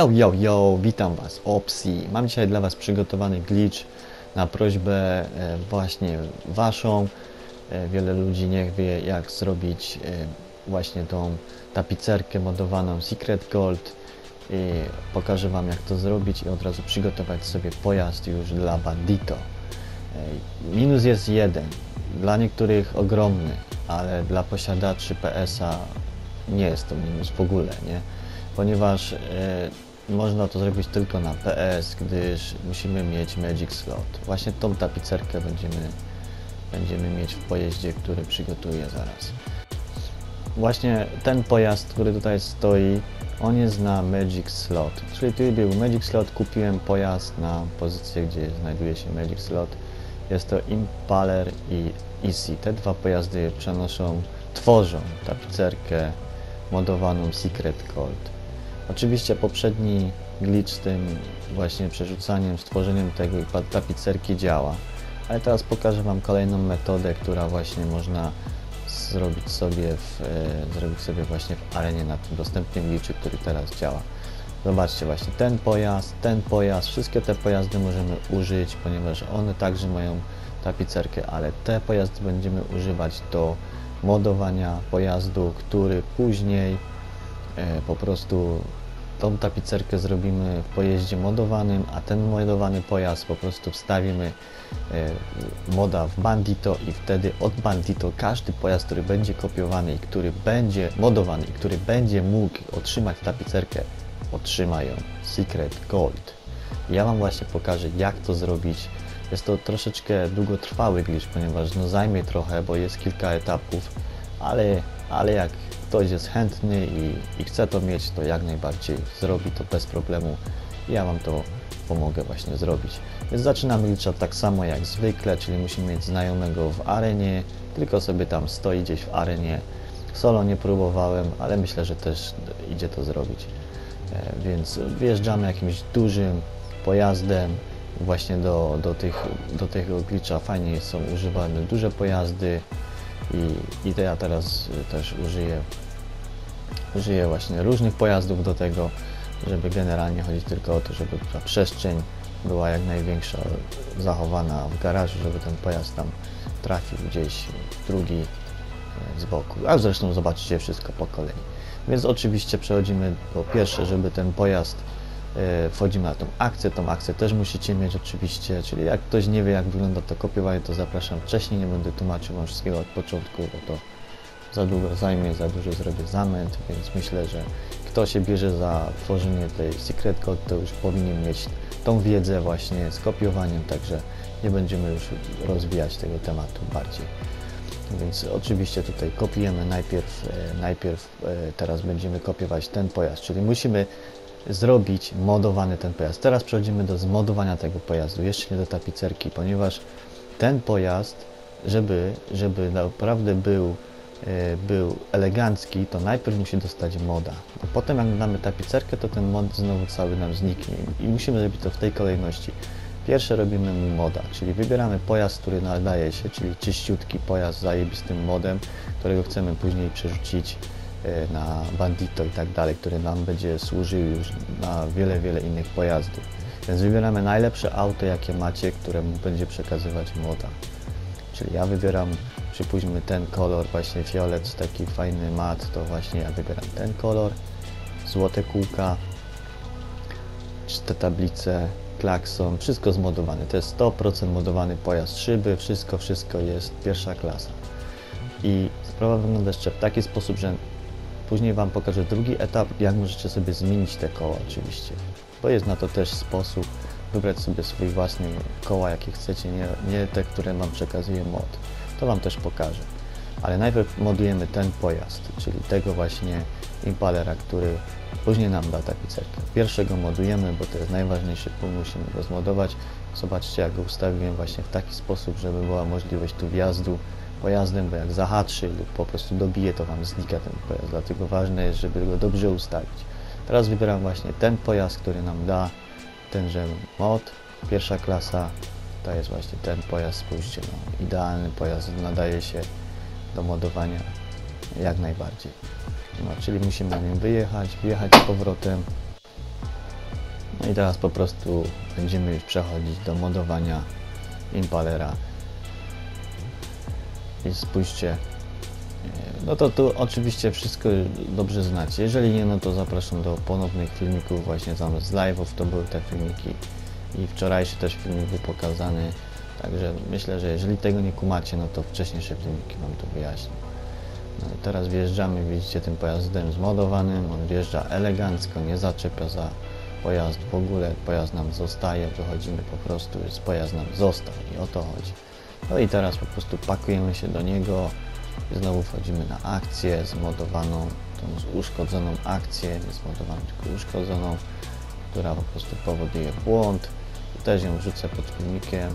Yo, yo, yo, witam Was, Opsi. Mam dzisiaj dla Was przygotowany glitch na prośbę e, właśnie Waszą. E, Wiele ludzi nie wie, jak zrobić e, właśnie tą tapicerkę modowaną Secret Gold. I pokażę Wam, jak to zrobić i od razu przygotować sobie pojazd już dla Bandito. Minus jest jeden, dla niektórych ogromny, ale dla posiadaczy PS-a nie jest to minus w ogóle, nie? Ponieważ można to zrobić tylko na PS, gdyż musimy mieć Magic Slot. Właśnie tą tapicerkę będziemy, będziemy mieć w pojeździe, który przygotuję zaraz. Właśnie ten pojazd, który tutaj stoi, on jest na Magic Slot. Czyli tu był Magic Slot, kupiłem pojazd na pozycję, gdzie znajduje się Magic Slot. Jest to Impaler i Easy. Te dwa pojazdy przenoszą, tworzą tapicerkę modowaną Secret Gold. Oczywiście poprzedni glitch z tym właśnie przerzucaniem, stworzeniem tego i tapicerki działa, ale teraz pokażę Wam kolejną metodę, która właśnie można zrobić sobie, w, e, zrobić sobie właśnie w arenie na tym dostępnym glitchu, który teraz działa. Zobaczcie właśnie ten pojazd, ten pojazd, wszystkie te pojazdy możemy użyć, ponieważ one także mają tapicerkę, ale te pojazdy będziemy używać do modowania pojazdu, który później e, po prostu tą tapicerkę zrobimy w pojeździe modowanym, a ten modowany pojazd po prostu wstawimy e, moda w Bandito i wtedy od Bandito każdy pojazd, który będzie kopiowany i który będzie modowany i który będzie mógł otrzymać tapicerkę, otrzyma ją Secret Gold. Ja Wam właśnie pokażę jak to zrobić. Jest to troszeczkę długotrwały glitch, ponieważ no zajmie trochę, bo jest kilka etapów, ale, ale jak ktoś jest chętny i, i chce to mieć, to jak najbardziej zrobi to bez problemu. Ja Wam to pomogę właśnie zrobić. Więc zaczynamy glitcha tak samo jak zwykle, czyli musimy mieć znajomego w arenie, tylko sobie tam stoi gdzieś w arenie. Solo nie próbowałem, ale myślę, że też idzie to zrobić. E, Więc wjeżdżamy jakimś dużym pojazdem właśnie do, do, tych, do tego glitcha. Fajnie są używane duże pojazdy i, i to ja teraz y, też użyję, użyję właśnie różnych pojazdów do tego, żeby generalnie chodzić tylko o to, żeby ta przestrzeń była jak największa, zachowana w garażu, żeby ten pojazd tam trafił gdzieś drugi e, z boku. A zresztą zobaczycie wszystko po kolei. Więc oczywiście przechodzimy po pierwsze, żeby ten pojazd wchodzimy na tą akcję. Tą akcję też musicie mieć oczywiście, czyli jak ktoś nie wie jak wygląda to kopiowanie, to zapraszam wcześniej, nie będę tłumaczył wam wszystkiego od początku, bo to za długo zajmie, za dużo zrobię zamęt, więc myślę, że kto się bierze za tworzenie tej Secret Code, to już powinien mieć tą wiedzę właśnie z kopiowaniem, także nie będziemy już rozwijać tego tematu bardziej. Więc oczywiście tutaj kopiujemy najpierw, e, najpierw e, teraz będziemy kopiować ten pojazd, czyli musimy zrobić modowany ten pojazd. Teraz przechodzimy do zmodowania tego pojazdu, jeszcze nie do tapicerki, ponieważ ten pojazd, żeby, żeby naprawdę był, e, był elegancki, to najpierw musi dostać moda. A potem jak damy tapicerkę, to ten mod znowu cały nam zniknie i musimy zrobić to w tej kolejności. Pierwsze robimy mu moda, czyli wybieramy pojazd, który nadaje się, czyli czyściutki pojazd z zajebistym modem, którego chcemy później przerzucić na bandito i tak dalej, który nam będzie służył już na wiele, wiele innych pojazdów. Więc wybieramy najlepsze auto, jakie macie, któremu będzie przekazywać moda. Czyli ja wybieram, przypuśćmy ten kolor, właśnie fiolet, taki fajny mat, to właśnie ja wybieram ten kolor, złote kółka, te tablice, klakson, wszystko zmodowane. To jest 100% modowany pojazd, szyby, wszystko, wszystko jest pierwsza klasa. I sprawa wygląda jeszcze w taki sposób, że później Wam pokażę drugi etap, jak możecie sobie zmienić te koła oczywiście. Bo jest na to też sposób wybrać sobie swój własny koła, jakie chcecie, nie, nie te, które Wam przekazuje mod. To Wam też pokażę. Ale najpierw modujemy ten pojazd, czyli tego właśnie Impalera, który później nam da tapicerkę. Pierwszego modujemy, bo to jest najważniejszy punkt, musimy go zmodować. Zobaczcie, jak go ustawiłem właśnie w taki sposób, żeby była możliwość tu wjazdu pojazdem, bo jak zahatrzy lub po prostu dobije, to Wam znika ten pojazd. Dlatego ważne jest, żeby go dobrze ustawić. Teraz wybieram właśnie ten pojazd, który nam da tenże mod, pierwsza klasa. To jest właśnie ten pojazd, spójrzcie, no, idealny pojazd, nadaje się do modowania jak najbardziej. No, czyli musimy na nim wyjechać, wjechać z powrotem No i teraz po prostu będziemy już przechodzić do modowania Impalera. I spójrzcie, no to tu oczywiście wszystko dobrze znacie. Jeżeli nie, no to zapraszam do ponownych filmików właśnie tam z live'ów to były te filmiki i wczorajszy też filmik był pokazany. Także myślę, że jeżeli tego nie kumacie, no to wcześniejsze filmiki Wam to wyjaśnię. No teraz wjeżdżamy, widzicie tym pojazdem zmodowanym, on wjeżdża elegancko, nie zaczepia za pojazd w ogóle, pojazd nam zostaje, wychodzimy po prostu, jest pojazd nam został i o to chodzi. No i teraz po prostu pakujemy się do niego, i znowu wchodzimy na akcję zmodowaną, tą uszkodzoną akcję, nie zmodowaną, tylko uszkodzoną, która po prostu powoduje błąd. Też ją wrzucę pod filmikiem.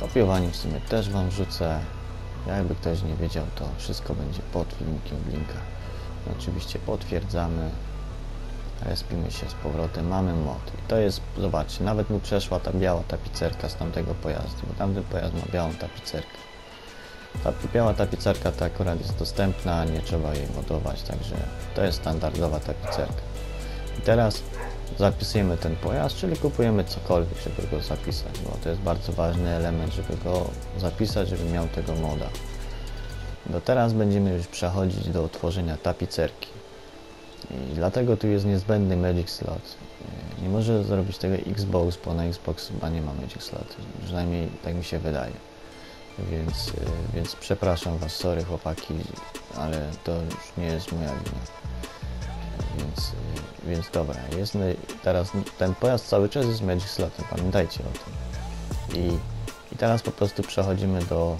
Kopiowanie w sumie też Wam wrzucę. Jakby ktoś nie wiedział, to wszystko będzie pod filmikiem w linkach. Oczywiście potwierdzamy. Respimy się z powrotem, mamy mod. I to jest, zobaczcie, nawet mu przeszła ta biała tapicerka z tamtego pojazdu, bo tamten pojazd ma białą tapicerkę. Ta biała tapicerka ta akurat jest dostępna, nie trzeba jej modować, także to jest standardowa tapicerka. I teraz zapisujemy ten pojazd, czyli kupujemy cokolwiek, żeby go zapisać, bo to jest bardzo ważny element, żeby go zapisać, żeby miał tego moda. Bo teraz będziemy już przechodzić do tworzenia tapicerki. I dlatego tu jest niezbędny Magic Slot. Nie może zrobić tego Xbox, bo na Xbox chyba nie ma Magic Slot. Przynajmniej tak mi się wydaje. Więc, y, więc przepraszam Was, sorry chłopaki, ale to już nie jest moja wina. Więc, y, więc dobra, jest teraz ten pojazd cały czas jest Magic Slotem, pamiętajcie o tym. I, i teraz po prostu przechodzimy do,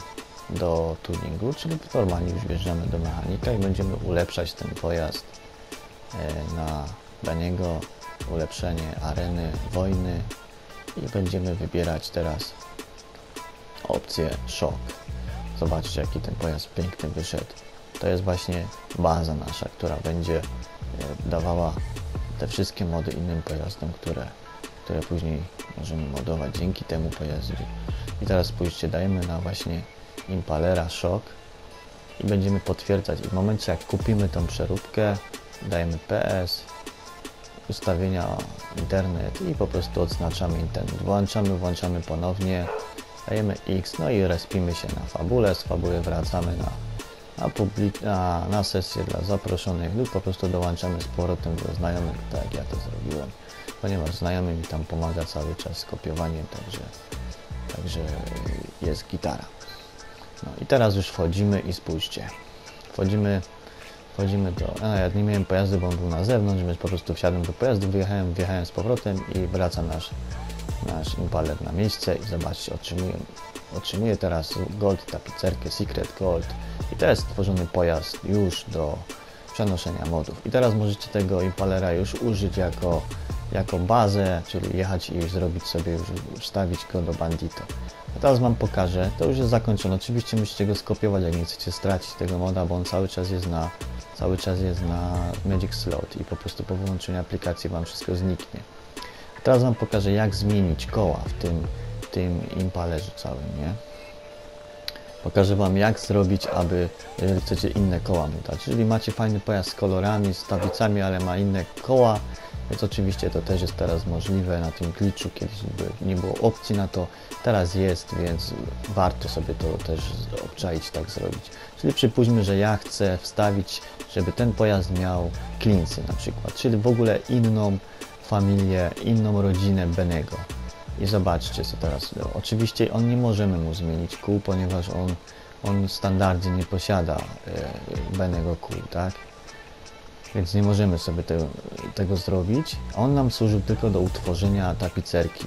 do tuningu, czyli normalnie już wjeżdżamy do mechanika i będziemy ulepszać ten pojazd na dla niego ulepszenie areny wojny i będziemy wybierać teraz opcję Shock. Zobaczcie jaki ten pojazd piękny wyszedł. To jest właśnie baza nasza, która będzie e, dawała te wszystkie mody innym pojazdom, które, które później możemy modować dzięki temu pojazdowi. I teraz spójrzcie, dajemy na właśnie Impalera Shock i będziemy potwierdzać. I w momencie jak kupimy tą przeróbkę, dajemy PS, ustawienia internet i po prostu odznaczamy internet. Włączamy, włączamy ponownie dajemy X, no i respimy się na fabule, z fabuły wracamy na, na, na, na sesję dla zaproszonych lub po prostu dołączamy z powrotem do znajomych, tak jak ja to zrobiłem, ponieważ znajomy mi tam pomaga cały czas z kopiowaniem, także, także jest gitara. No i teraz już wchodzimy i spójrzcie, wchodzimy wchodzimy do... A, ja nie miałem pojazdu, bo on był na zewnątrz, więc po prostu wsiadłem do pojazdu, wyjechałem, wjechałem z powrotem i wraca nasz nasz impaler na miejsce i zobaczcie, otrzymuję, otrzymuję teraz gold, tapicerkę, secret gold i to jest stworzony pojazd już do przenoszenia modów. I teraz możecie tego impalera już użyć jako, jako bazę, czyli jechać i zrobić sobie już, wstawić go do bandito. A teraz Wam pokażę, to już jest zakończone. Oczywiście musicie go skopiować, jak nie chcecie stracić tego moda, bo on cały czas jest na cały czas jest na Magic Slot i po prostu po wyłączeniu aplikacji Wam wszystko zniknie. Teraz Wam pokażę, jak zmienić koła w tym, tym impalerze całym, nie? Pokażę Wam, jak zrobić, aby, jeżeli chcecie inne koła mu dać. Jeżeli macie fajny pojazd z kolorami, z tablicami, ale ma inne koła, więc oczywiście to też jest teraz możliwe na tym glitchu, kiedyś nie było opcji na to, teraz jest, więc warto sobie to też obczaić, tak zrobić. Czyli przypuśćmy, że ja chcę wstawić, żeby ten pojazd miał klinsy na przykład, czyli w ogóle inną familię, inną rodzinę Benego. I zobaczcie co teraz. Oczywiście on nie możemy mu zmienić kół, ponieważ on, on standardzie nie posiada e, Benego kół, tak? Więc nie możemy sobie te, tego zrobić. On nam służył tylko do utworzenia tapicerki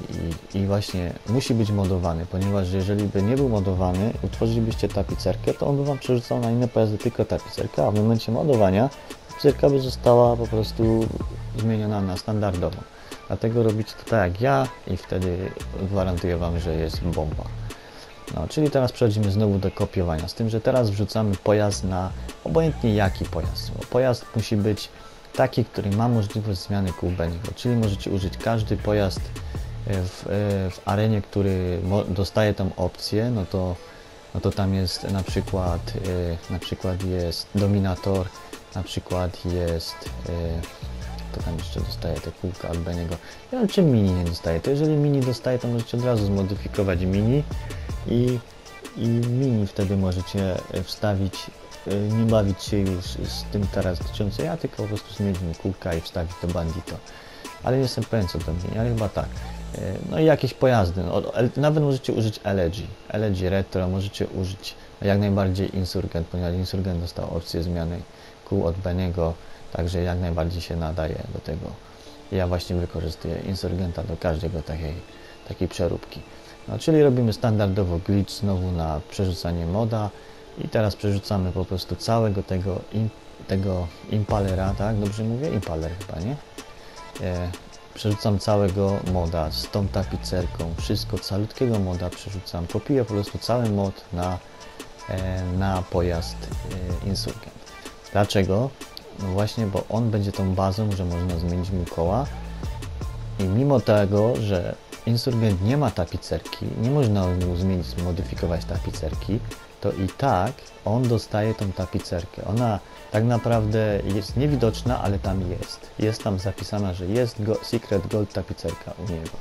i, i właśnie musi być modowany, ponieważ jeżeli by nie był modowany, utworzylibyście tapicerkę, to on by Wam przerzucał na inne pojazdy tylko tapicerkę, a w momencie modowania tapicerka by została po prostu zmieniona na standardową. Dlatego robicie to tak jak ja i wtedy gwarantuję Wam, że jest bomba. No, czyli teraz przechodzimy znowu do kopiowania, z tym, że teraz wrzucamy pojazd na obojętnie jaki pojazd. Pojazd musi być taki, który ma możliwość zmiany kół Beniego, czyli możecie użyć każdy pojazd w, w arenie, który dostaje tą opcję, no to, no to tam jest na przykład, na przykład jest Dominator, na przykład jest kto tam jeszcze dostaje te kółka od Beniego. Ja wiem, czy Mini nie dostaje. To jeżeli Mini dostaje, to możecie od razu zmodyfikować Mini i, i Mini wtedy możecie e, wstawić, e, nie bawić się już z tym teraz dotyczącym ja, tylko po prostu zmienić mu kółka i wstawić to Bandito. Ale nie jestem pewien co to Mini, ale chyba tak. E, No i jakieś pojazdy, no, nawet możecie użyć LG, LG Retro, możecie użyć jak najbardziej Insurgent, ponieważ Insurgent dostał opcję zmiany kół od Beniego, także jak najbardziej się nadaje do tego. Ja właśnie wykorzystuję Insurgenta do każdego takiej, takiej przeróbki. No, czyli robimy standardowo glitch znowu na przerzucanie moda i teraz przerzucamy po prostu całego tego, tego impalera, tak? Dobrze mówię? Impaler chyba, nie? E, przerzucam całego moda z tą tapicerką, wszystko, calutkiego moda przerzucam, kopiuję po prostu cały mod na, e, na pojazd e, Insurgent. Dlaczego? No właśnie, bo on będzie tą bazą, że można zmienić mu koła i mimo tego, że Insurgent nie ma tapicerki, nie można mu zmienić, zmodyfikować tapicerki, to i tak on dostaje tą tapicerkę. Ona tak naprawdę jest niewidoczna, ale tam jest. Jest tam zapisana, że jest go, Secret Gold tapicerka u niego.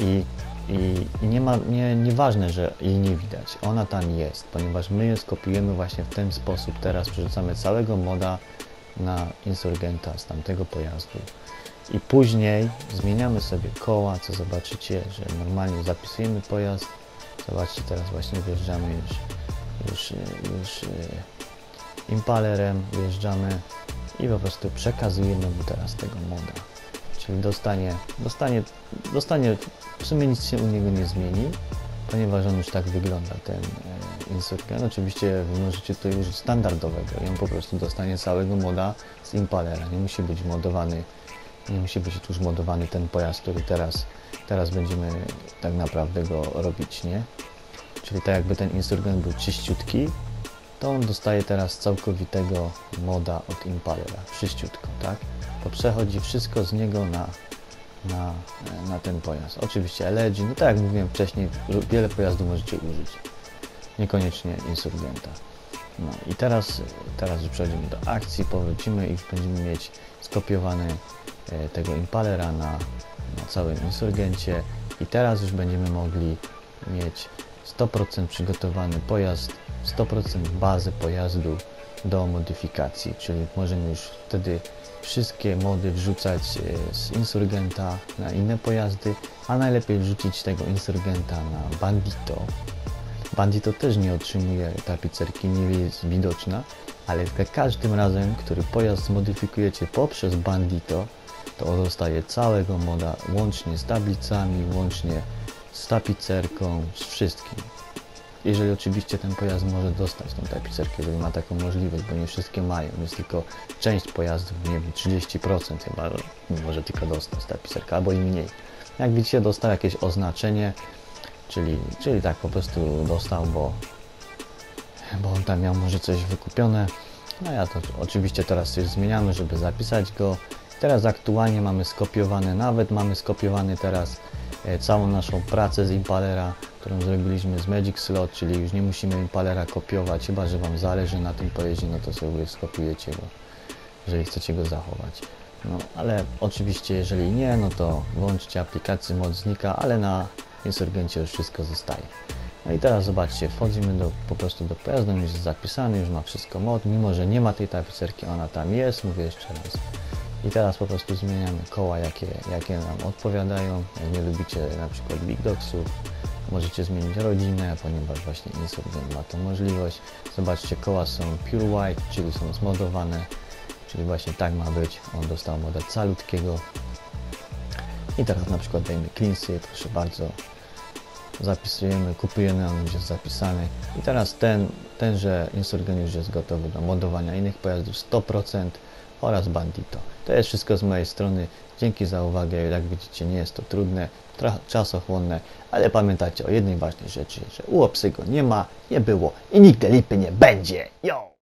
I, i, i nie ma, nie, nieważne, że jej nie widać. Ona tam jest, ponieważ my ją skopiujemy właśnie w ten sposób. Teraz przerzucamy całego moda na Insurgenta z tamtego pojazdu. I później zmieniamy sobie koła, co zobaczycie, że normalnie zapisujemy pojazd. Zobaczcie, teraz właśnie wjeżdżamy już, już, już e, impalerem, wjeżdżamy i po prostu przekazujemy mu teraz tego moda. Czyli dostanie, dostanie, dostanie, w sumie nic się u niego nie zmieni, ponieważ on już tak wygląda, ten e, Insurgent. Oczywiście możecie to użyć standardowego i on po prostu dostanie całego moda z Impalera. Nie musi być modowany, nie musi być już modowany ten pojazd, który teraz, teraz będziemy tak naprawdę go robić, nie? Czyli tak jakby ten Insurgent był czyściutki, to on dostaje teraz całkowitego moda od Impalera, czyściutko, tak? Bo przechodzi wszystko z niego na, na, na ten pojazd. Oczywiście LG, no tak jak mówiłem wcześniej, wiele pojazdów możecie użyć, niekoniecznie Insurgenta. No i teraz, teraz już przechodzimy do akcji, powrócimy i będziemy mieć skopiowany e, tego Impalera na, na całym Insurgencie i teraz już będziemy mogli mieć 100% przygotowany pojazd, 100% bazę pojazdu do modyfikacji, czyli możemy już wtedy wszystkie mody wrzucać e, z Insurgenta na inne pojazdy, a najlepiej wrzucić tego Insurgenta na Bandito. Bandito też nie otrzymuje tapicerki, nie jest widoczna, ale za każdym razem, który pojazd zmodyfikujecie poprzez Bandito, to on dostaje całego moda, łącznie z tablicami, łącznie z tapicerką, z wszystkim. Jeżeli oczywiście ten pojazd może dostać tą tapicerkę, jeżeli ma taką możliwość, bo nie wszystkie mają, jest tylko część pojazdów, nie wiem, 30% chyba może tylko dostać tapicerkę, albo i mniej. Jak widzicie, dostał jakieś oznaczenie, czyli, czyli tak po prostu dostał, bo, bo on tam miał może coś wykupione. No ja to oczywiście teraz coś zmieniamy, żeby zapisać go. Teraz aktualnie mamy skopiowane, nawet mamy skopiowany teraz całą naszą pracę z Impalera, którą zrobiliśmy z Magic Slot, czyli już nie musimy Impalera kopiować, chyba że Wam zależy na tym pojeździe, no to sobie skopiujecie go, jeżeli chcecie go zachować. No, ale oczywiście jeżeli nie, no to włączcie aplikację mod znika, ale na Insurgencie już wszystko zostaje. No i teraz zobaczcie, wchodzimy do, po prostu do pojazdu, już jest zapisany, już ma wszystko mod, mimo że nie ma tej tapicerki, ona tam jest, mówię jeszcze raz. I teraz po prostu zmieniamy koła, jakie, jakie nam odpowiadają. Jak nie lubicie na przykład Big Dogsów, możecie zmienić rodzinę, ponieważ właśnie Insurgent ma tą możliwość. Zobaczcie, koła są Pure White, czyli są zmodowane, czyli właśnie tak ma być. On dostał moda calutkiego. I teraz na przykład dajmy Cleansy, proszę bardzo. Zapisujemy, kupujemy, on już jest zapisany. I teraz ten, tenże Insurgent już jest gotowy do modowania innych pojazdów 100% oraz Bandito. To jest wszystko z mojej strony. Dzięki za uwagę. Jak widzicie, nie jest to trudne, czasochłonne, ale pamiętajcie o jednej ważnej rzeczy, że u Opsygo nie ma, nie było i nigdy lipy nie będzie. Yo!